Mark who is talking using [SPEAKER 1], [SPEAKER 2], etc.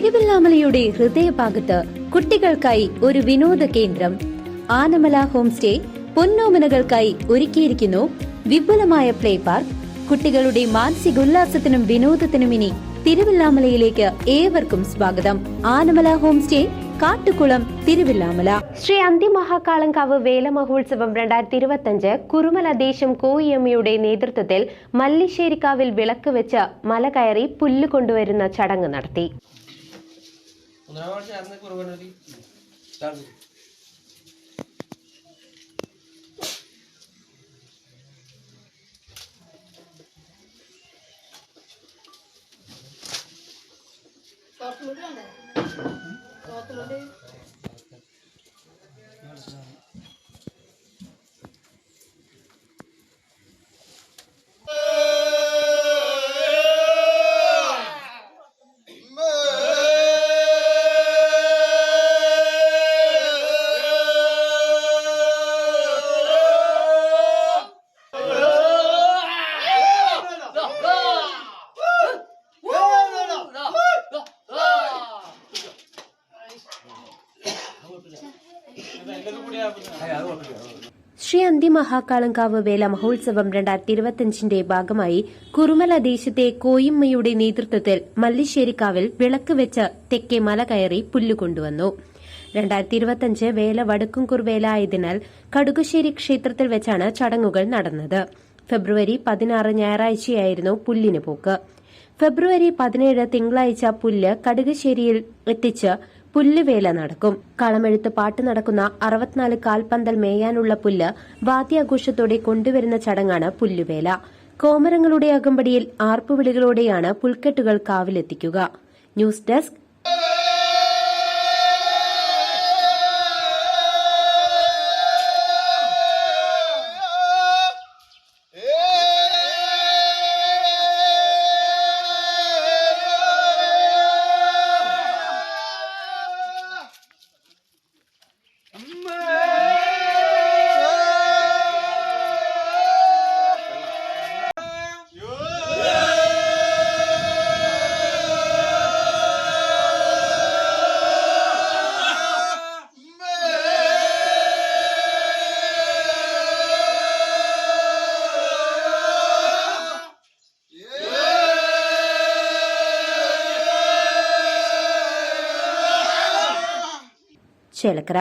[SPEAKER 1] തിരുവല്ലാമലയുടെ ഹൃദയഭാഗത്ത് കുട്ടികൾക്കായി ഒരു വിനോദ കേന്ദ്രം. ആനമല ഹോം സ്റ്റേ പൊന്നോമനകൾക്കായി ഒരുക്കിയിരിക്കുന്നു. വിപുലമായ പ്ലേ പാർക്ക്. കുട്ടികളുടെ മാനസികോല്ലാസത്തിനും വിനോദത്തിനും ഇനി തിരുവല്ലാമലയിലേക്ക് ഏവർക്കും സ്വാഗതം. Anamala home stay Kattukulam Thiruvallamala.
[SPEAKER 2] Shri Anthimahakalankavu വേല മഹോത്സവം രണ്ടായിരത്തി ഇരുപത്തഞ്ച് കുറുമല ദേശം കോയിയമ്മയുടെ നേതൃത്വത്തിൽ മല്ലിശ്ശേരിക്കാവിൽ വിളക്ക് വെച്ച് മല കയറി പുല്ല് കൊണ്ടുവരുന്ന ചടങ്ങ് നടത്തി.
[SPEAKER 3] ഒന്നാമത് ചേർന്ന് കുറവനൊരു ഇതാണ്
[SPEAKER 2] ശ്രീ അന്തിമഹാകാളങ്കാവ് വേല മഹോത്സവം രണ്ടായിരത്തി ഇരുപത്തിയഞ്ചിന്റെ ഭാഗമായി കുറുമല ദേശത്തെ കോയിമ്മയുടെ നേതൃത്വത്തിൽ മല്ലിശ്ശേരിക്കാവിൽ വിളക്ക് വെച്ച് തെക്കേ മല കയറി പുല്ലുകൊണ്ടുവന്നു രണ്ടായിരത്തി ഇരുപത്തിയഞ്ച് വേല വടക്കുംകുർ വേല ആയതിനാൽ കടുകശ്ശേരി ക്ഷേത്രത്തിൽ വെച്ചാണ് ചടങ്ങുകൾ നടന്നത്. ഫെബ്രുവരി പതിനാറ് ഞായറാഴ്ചയായിരുന്നു പുല്ലിന് പോക്ക്. ഫെബ്രുവരി പതിനേഴ് തിങ്കളാഴ്ച പുല്ല് കടുകശ്ശേരിയിൽ എത്തിച്ച് പുല്ലുവേല നടക്കും. കളമെഴുത്ത് പാട്ട് നടക്കുന്ന അറുപത്തിനാല് കാൽപന്തൽ മേയാനുള്ള പുല്ല് വാദ്യാഘോഷത്തോടെ കൊണ്ടുവരുന്ന ചടങ്ങാണ് പുല്ലുവേല. കോമരങ്ങളുടെ അകമ്പടിയിൽ ആർപ്പുവിളികളോടെയാണ് പുൽക്കെട്ടുകൾ കാവിലെത്തിക്കുക. News desk Chelakkara